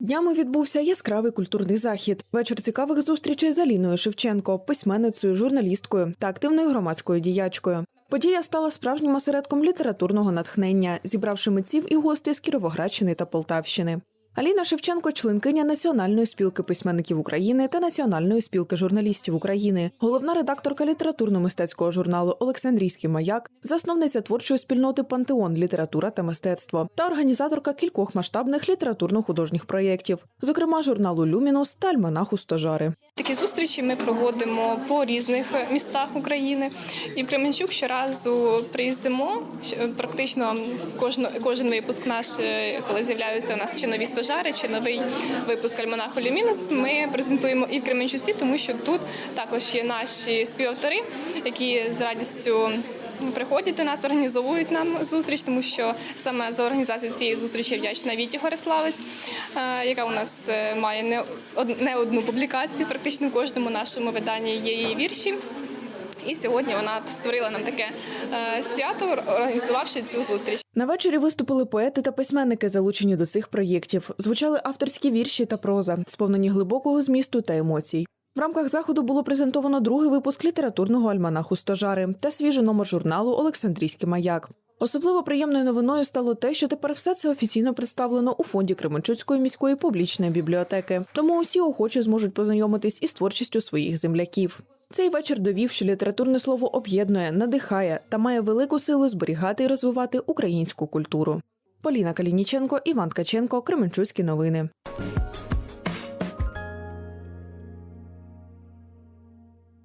Днями відбувся яскравий культурний захід. Вечір цікавих зустрічей з Аліною Шевченко, письменницею, журналісткою та активною громадською діячкою. Подія стала справжнім осередком літературного натхнення, зібравши митців і гостей з Кіровоградщини та Полтавщини. Аліна Шевченко, членкиня Національної спілки письменників України та Національної спілки журналістів України, головна редакторка літературно-мистецького журналу Олександрійський маяк, засновниця творчої спільноти Пантеон Література та мистецтво та організаторка кількох масштабних літературно-художніх проєктів, зокрема журналу Люмінус та альманаху Стожари. Такі зустрічі ми проводимо по різних містах України. І в Кременчук щоразу приїздимо. Практично кожен, кожен випуск наш, е, коли з'являються у нас чи нові стожари, чи новий випуск Альманаху Люмінус, ми презентуємо і в Кременчуці, тому що тут також є наші співавтори, які з радістю. Приходять до нас, організовують нам зустріч, тому що саме за організацію цієї зустрічі вдячна Віті Гориславець, е, яка у нас е, має не од- одну публікацію. Практично в кожному нашому виданні є її вірші. І сьогодні вона створила нам таке е, свято, організувавши цю зустріч. На вечорі виступили поети та письменники, залучені до цих проєктів. Звучали авторські вірші та проза, сповнені глибокого змісту та емоцій. В рамках заходу було презентовано другий випуск літературного альманаху Стожари та свіжий номер журналу Олександрійський маяк. Особливо приємною новиною стало те, що тепер все це офіційно представлено у фонді Кременчуцької міської публічної бібліотеки. Тому усі охочі зможуть познайомитись із творчістю своїх земляків. Цей вечір довів, що літературне слово об'єднує, надихає та має велику силу зберігати і розвивати українську культуру. Поліна Калініченко, Іван Ткаченко, Кременчуцькі новини.